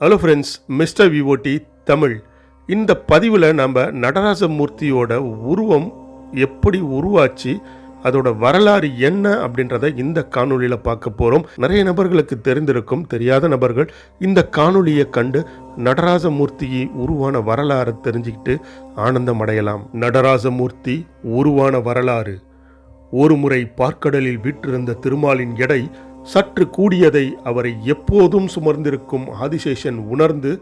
Hello friends mister VOD Tamil. இந்த பதிவில் நம்ம நடராஜமூர்த்தியோட உருவம் எப்படி உருவாச்சு அதோட வரலாறு என்ன அப்படின்றத இந்த காணொளியில் பார்க்க போகிறோம் நிறைய நபர்களுக்கு தெரிந்திருக்கும் தெரியாத நபர்கள் இந்த காணொலியை கண்டு நடராஜமூர்த்தி உருவான வரலாறு தெரிஞ்சுக்கிட்டு ஆனந்தம் அடையலாம். நடராஜமூர்த்தி உருவான வரலாறு. ஒருமுறை பார்க்கடலில் வீற்றிருந்த திருமாலின் எடை சற்று கூடியதை அவரை எப்போதும் சுமர்ந்திருக்கும் ஆதிசேஷன் உணர்ந்து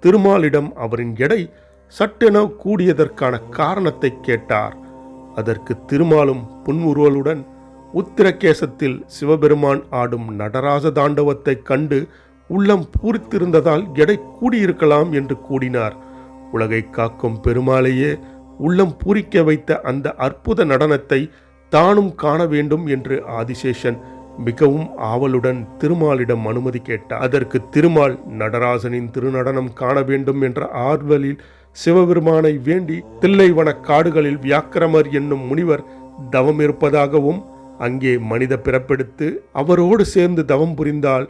திருமாலிடம் அவரின் எடை சட்டென கூடியதற்கான காரணத்தை கேட்டார். அதற்கு திருமாலும் புன்முறுவலுடன் உத்திரகேசத்தில் சிவபெருமான் ஆடும் நடராஜ தாண்டவத்தைக் கண்டு உள்ளம் பூரித்திருந்ததால் எடை கூடியிருக்கலாம் என்று கூடினார். உலகை காக்கும் பெருமாளையே உள்ளம் பூரிக்க வைத்த அந்த அற்புத நடனத்தை தானும் காண வேண்டும் என்று ஆதிசேஷன் மிகவும் ஆவலுடன் திருமாலிடம் அனுமதி கேட்டார். அதற்கு திருமால் நடராசனின் திருநடனம் காண வேண்டும் என்ற ஆர்வலில் சிவபெருமானை வேண்டி தில்லைவன காடுகளில் வியாக்கிரமர் என்னும் முனிவர் தவம் இருப்பதாகவும் அங்கே மனித பிறப்பெடுத்து அவரோடு சேர்ந்து தவம் புரிந்தால்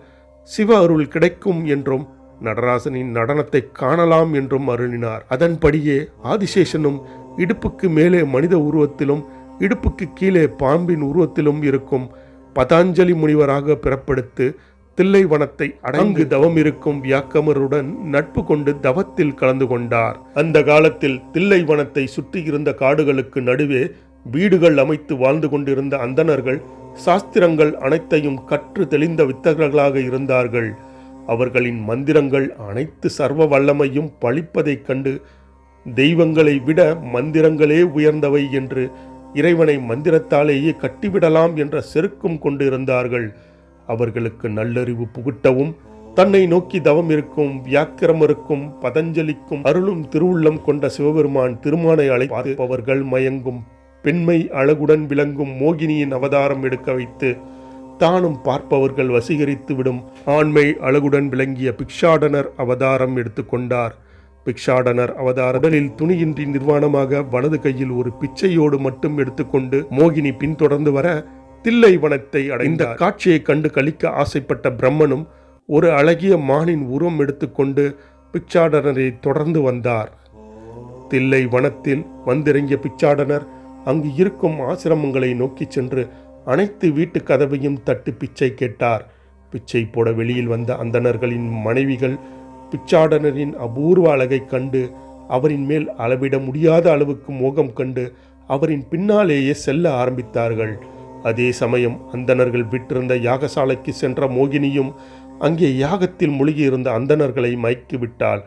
சிவ அருள் கிடைக்கும் என்றும் நடராசனின் நடனத்தை காணலாம் என்றும் அருளினார். அதன்படியே ஆதிசேஷனும் இடுப்புக்கு மேலே மனித உருவத்திலும் இடுப்புக்கு கீழே பாம்பின் உருவத்திலும் இருக்கும் பதாஞ்சலி முனிவராக பிறப்பெடுத்து தில்லைவனத்தை அடங்கு தவம் இருக்கும் வியாக்கமருடன் நட்பு கொண்டு தவத்தில் கலந்து கொண்டார். அந்த காலத்தில் தில்லை வனத்தை சுற்றியிருந்த காடுகளுக்கு நடுவே வீடுகள் அமைத்து வாழ்ந்து கொண்டிருந்த அந்தணர்கள் சாஸ்திரங்கள் அனைத்தையும் கற்று தெளிந்த வித்தகர்களாக இருந்தார்கள். அவர்களின் மந்திரங்கள் அனைத்து சர்வ வல்லமையும் பழிப்பதைக் கண்டு தெய்வங்களை விட மந்திரங்களே உயர்ந்தவை என்று இறைவனை மந்திரத்தாலேயே கட்டிவிடலாம் என்ற செருக்கும் கொண்டிருந்தார்கள். அவர்களுக்கு நல்லறிவு புகுட்டவும் தன்னை நோக்கி தவம் இருக்கும் வியாக்கிரமருக்கும் பதஞ்சலிக்கும் அருளும் திருவுள்ளம் கொண்ட சிவபெருமான் திருமானை அழைப்பவர்கள் மயங்கும். பெண்மை அழகுடன் விளங்கும் மோகினியின் அவதாரம் எடுக்க வைத்து தானும் பார்ப்பவர்கள் வசீகரித்து விடும். ஆண்மை அழகுடன் விளங்கிய பிக்ஷாடனர் அவதாரம் எடுத்துக்கொண்டார் பிக்ஷாடனர் அவதாரங்களில் துணியின்றி நிர்வாணமாக வலது கையில் ஒரு பிச்சையோடு மட்டும் எடுத்துக்கொண்டு மோகினி பின்தொடர்ந்து வர தில்லை வனத்தை அடைந்த காட்சியை கண்டு கழிக்க ஆசைப்பட்ட பிரம்மனும் ஒரு அழகிய மானின் உருவம் எடுத்துக்கொண்டு பிச்சாடனரை தொடர்ந்து வந்தார். தில்லை வனத்தில் வந்திறங்கிய பிச்சாடனர் அங்கு இருக்கும் ஆசிரமங்களை நோக்கிச் சென்று அனைத்து வீட்டு கதவையும் தட்டு பிச்சை கேட்டார். பிச்சை போட வெளியில் வந்த அந்தணர்களின் மனைவிகள் பிச்சாடனரின் அபூர்வ அழகைக் கண்டு அவரின் மேல் அளவிட முடியாத அளவுக்கு மோகம் கண்டு அவரின் பின்னாலேயே செல்ல ஆரம்பித்தார்கள். அதே சமயம் அந்தணர்கள் விட்டிருந்த யாகசாலைக்கு சென்ற மோகினியும் அங்கே யாகத்தில் மூழ்கியிருந்த அந்தணர்களை மயக்கிவிட்டாள்.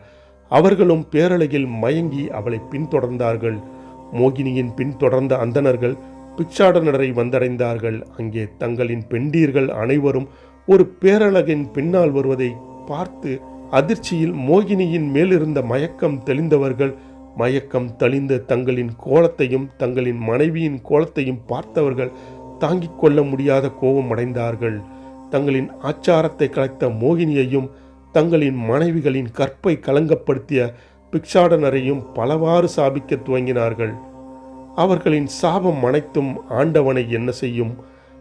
அவர்களும் பேரழகில் மயங்கி அவளை பின்தொடர்ந்தார்கள். மோகினியின் பின்தொடர்ந்த அந்தணர்கள் பிச்சாடனரை வந்தடைந்தார்கள். அங்கே தங்களின் பெண்டீர்கள் அனைவரும் ஒரு பேரழகின் பின்னால் வருவதை பார்த்து அதிர்ச்சியில் மோகினியின் மேலிருந்த மயக்கம் தெளிந்தவர்கள் மயக்கம் தெளிந்த தங்களின் கோலத்தையும் தங்களின் மனைவியின் கோலத்தையும் பார்த்தவர்கள் தாங்கிக் கொள்ள முடியாத கோபம் அடைந்தார்கள். தங்களின் ஆச்சாரத்தை கலைத்த மோகினியையும் தங்களின் மனைவிகளின் கற்பை கலங்கப்படுத்திய பிக்ஷாடனரையும் பலவாறு சாபிக்க துவங்கினார்கள். அவர்களின் சாபம் அனைத்தும் ஆண்டவனை என்ன செய்யும்?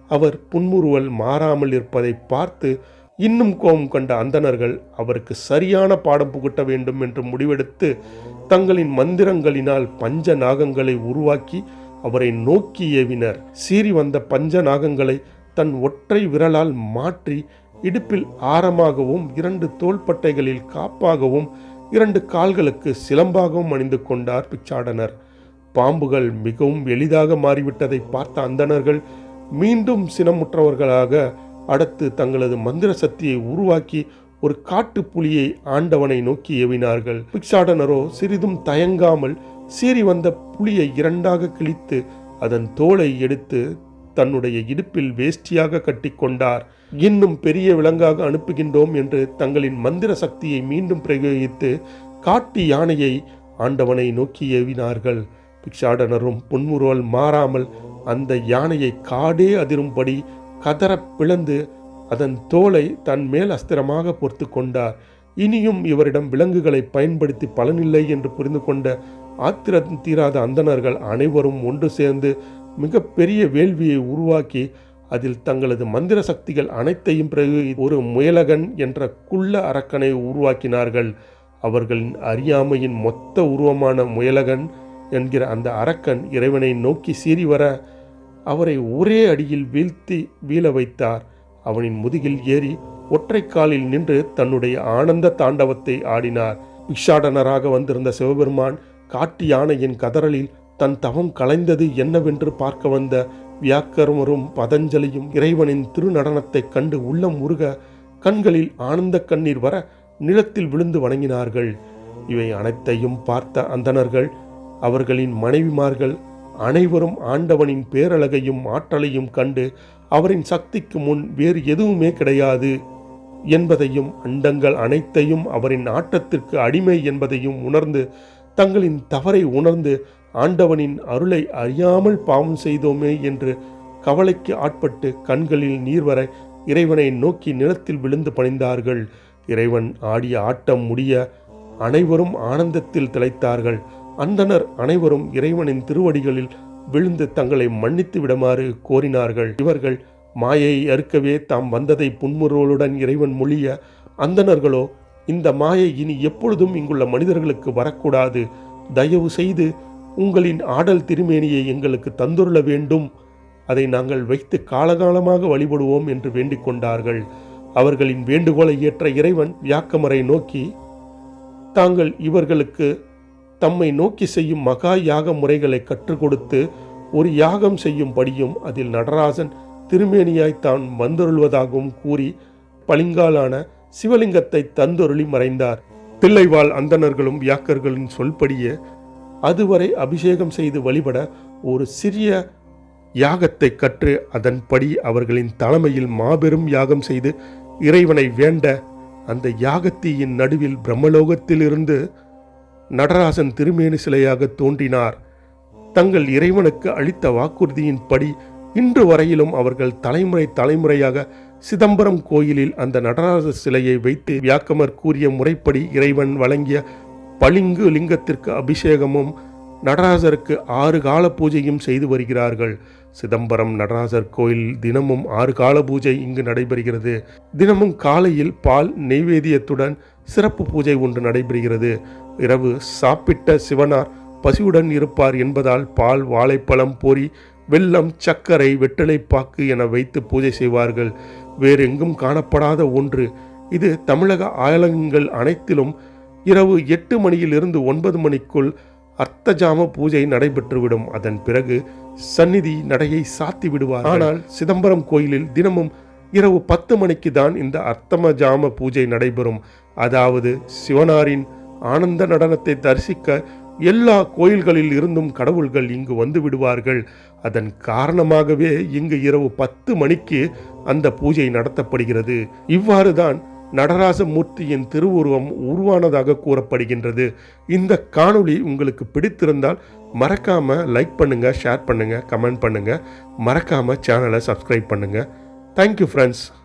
அவர் புன்முறுவல் மாறாமல் இருப்பதை பார்த்து இன்னும் கோபம் கண்ட அந்தணர்கள் அவருக்கு சரியான பாடம் புகட்ட வேண்டும் என்று முடிவெடுத்து தங்களின் மந்திரங்களினால் பஞ்ச நாகங்களை உருவாக்கி அவரை நோக்கி ஏவினர். சீறி வந்த பஞ்ச நாகங்களை தன் ஒற்றை விரலால் மாற்றி இடுப்பில் ஆரமாகவும் இரண்டு தோள்பட்டைகளில் காப்பாகவும் இரண்டு கால்களுக்கு சிலம்பாகவும் அணிந்து கொண்டார் பிச்சாடனர். பாம்புகள் மிகவும் எளிதாக மாறிவிட்டதை பார்த்த அந்தணர்கள் மீண்டும் சினமுற்றவர்களாக அடுத்து தங்களது மந்திர சக்தியை உருவாக்கி ஒரு காட்டு புலியை ஆண்டவனை நோக்கி ஏவினார்கள். பிக்ஷாடனரோ சிறிதும் தயங்காமல் சீறி வந்த புலியை இரண்டாக கிழித்து அதன் தோலை எடுத்து தன்னுடைய இடுப்பில் வேஷ்டியாக கட்டிக்கொண்டார் இன்னும் பெரிய விலங்காக அனுப்புகின்றோம் என்று தங்களின் மந்திர சக்தியை மீண்டும் பிரயோகித்து காட்டு யானையை ஆண்டவனை நோக்கி ஏவினார்கள். பிக்ஷாடனரும் புன்முறுவல் மாறாமல் அந்த யானையை காடே அதிரும்படி கதற பிளந்து அதன் தோலை தன் மேல் அஸ்திரமாக பொறுத்து கொண்டார். இனியும் இவரிடம் விலங்குகளை பயன்படுத்தி பலனில்லை என்று புரிந்து கொண்ட ஆத்திரம் தீராத அந்தணர்கள் அனைவரும் ஒன்று சேர்ந்து மிக பெரிய வேள்வியை உருவாக்கி அதில் தங்களது மந்திர சக்திகள் அனைத்தையும் பிறகு ஒரு முயலகன் என்ற குள்ள அரக்கனை உருவாக்கினார்கள். அவர்களின் அறியாமையின் மொத்த உருவமான முயலகன் என்கிற அந்த அரக்கன் இறைவனை நோக்கி சீறி வர அவரை ஒரே அடியில் வீழ்த்தி வீழ வைத்தார். அவனின் முதுகில் ஏறி ஒற்றை காலில் நின்று தன்னுடைய ஆனந்த தாண்டவத்தை ஆடினார். பிக்ஷாடனராக வந்திருந்த சிவபெருமான் காட்டு யானையின் கதறலில் தன் தவம் கலைந்தது என்னவென்று பார்க்க வந்த வியாக்கரமரும் பதஞ்சலியும் இறைவனின் திருநடனத்தைக் கண்டு உள்ளம் உருக கண்களில் ஆனந்த கண்ணீர் வர நிலத்தில் விழுந்து வணங்கினார்கள். இவை அனைத்தையும் பார்த்த அந்தணர்கள் அவர்களின் மனைவிமார்கள் அனைவரும் ஆண்டவனின் பேரழகையும் ஆற்றலையும் கண்டு அவரின் சக்திக்கு முன் வேறு எதுவுமே கிடையாது என்பதையும் அண்டங்கள் அனைத்தையும் அவரின் ஆட்டத்திற்கு அடிமை என்பதையும் உணர்ந்து தங்களின் தவறை உணர்ந்து ஆண்டவனின் அருளை அறியாமல் பாவம் செய்தோமே என்று கவலைக்கு ஆட்பட்டு கண்களில் நீர் வர இறைவனை நோக்கி நிலத்தில் விழுந்து பணிந்தார்கள். இறைவன் ஆடிய ஆட்டம் முடிய அனைவரும் ஆனந்தத்தில் திளைத்தார்கள். அந்தனர் அனைவரும் இறைவனின் திருவடிகளில் விழுந்து தங்களை மன்னித்து விடுமாறு கோரினார்கள். இவர்கள் மாயை அறுக்கவே தாம் வந்ததை புன்முறுவலுடன் இறைவன் மொழிய அந்தணர்களோ இந்த மாயை இனி எப்பொழுதும் இங்குள்ள மனிதர்களுக்கு வரக்கூடாது. தயவு செய்து உங்களின் ஆடல் திருமேனியை எங்களுக்கு தந்துருள வேண்டும். அதை நாங்கள் வைத்து காலகாலமாக வழிபடுவோம் என்று வேண்டிக் கொண்டார்கள். அவர்களின் வேண்டுகோளை ஏற்ற இறைவன் வியாக்கமரை நோக்கி தாங்கள் இவர்களுக்கு தம்மை நோக்கி செய்யும் மகா யாக முறைகளை கற்றுக் கொடுத்து ஒரு யாகம் செய்யும்படியும் அதில் நடராஜன் திருமேனியாய் தான் வந்தருள்வதாகவும் கூறி பளிங்காலான சிவலிங்கத்தை தந்தொருளி மறைந்தார். தில்லைவாழ் அந்தணர்களும் வியாக்கர்களின் சொல்படியே அதுவரை அபிஷேகம் செய்து வழிபட ஒரு சிறிய யாகத்தை கற்று அதன்படி அவர்களின் தலைமையில் மாபெரும் யாகம் செய்து இறைவனை வேண்ட அந்த யாகத்தீயின் நடுவில் பிரம்மலோகத்திலிருந்து நடராசன் திருமேனி சிலையாக தோன்றினார். தங்கள் இறைவனுக்கு அளித்த வாக்குறுதியின்படி இன்று வரையிலும் அவர்கள் தலைமுறை தலைமுறையாக சிதம்பரம் கோயிலில் அந்த நடராச சிலையை வைத்து வியாக்கமர் கூறிய முறைப்படி இறைவன் வழங்கிய பளிங்கு லிங்கத்திற்கு அபிஷேகமும் நடராசருக்கு ஆறு கால பூஜையும் செய்து வருகிறார்கள். சிதம்பரம் நடராஜர் கோயில் தினமும் ஆறு கால பூஜை இங்கு நடைபெறுகிறது. தினமும் காலையில் பால் நெய்வேதியத்துடன் சிறப்பு பூஜை ஒன்று நடைபெறுகிறது. இரவு சாப்பிட்ட சிவனார் பசியுடன் இருப்பார் என்பதால் பால் வாழைப்பழம் பொறி வெல்லம் சர்க்கரை வெற்றிலைப்பாக்கு என வைத்து பூஜை செய்வார்கள். வேறு எங்கும் காணப்படாத ஒன்று. இது தமிழக ஆயலங்கள் அனைத்திலும் இரவு எட்டு மணியிலிருந்து ஒன்பது மணிக்குள் அர்த்தஜாம பூஜை நடைபெற்றுவிடும். அதன் பிறகு சந்நிதி நடையை சாத்தி விடுவார் ஆனால் சிதம்பரம் கோயிலில் தினமும் இரவு பத்து மணிக்கு தான் இந்த அர்த்தம ஜாம பூஜை நடைபெறும். அதாவது சிவனாரின் ஆனந்த நடனத்தை தரிசிக்க எல்லா கோயில்களில் இருந்தும் கடவுள்கள் இங்கு வந்து விடுவார்கள். அதன் காரணமாகவே இங்கு இரவு பத்து மணிக்கு அந்த பூஜை நடத்தப்படுகிறது. நடராச நடராசமூர்த்தியின் திருவுருவம் உருவானதாக கூறப்படுகின்றது. இந்த காணொளி உங்களுக்கு பிடித்திருந்தால் மறக்காமல் லைக் பண்ணுங்கள் ஷேர் பண்ணுங்கள் கமெண்ட் பண்ணுங்கள் மறக்காம சேனலை சப்ஸ்கிரைப் பண்ணுங்கள் தேங்க்யூ ஃப்ரெண்ட்ஸ்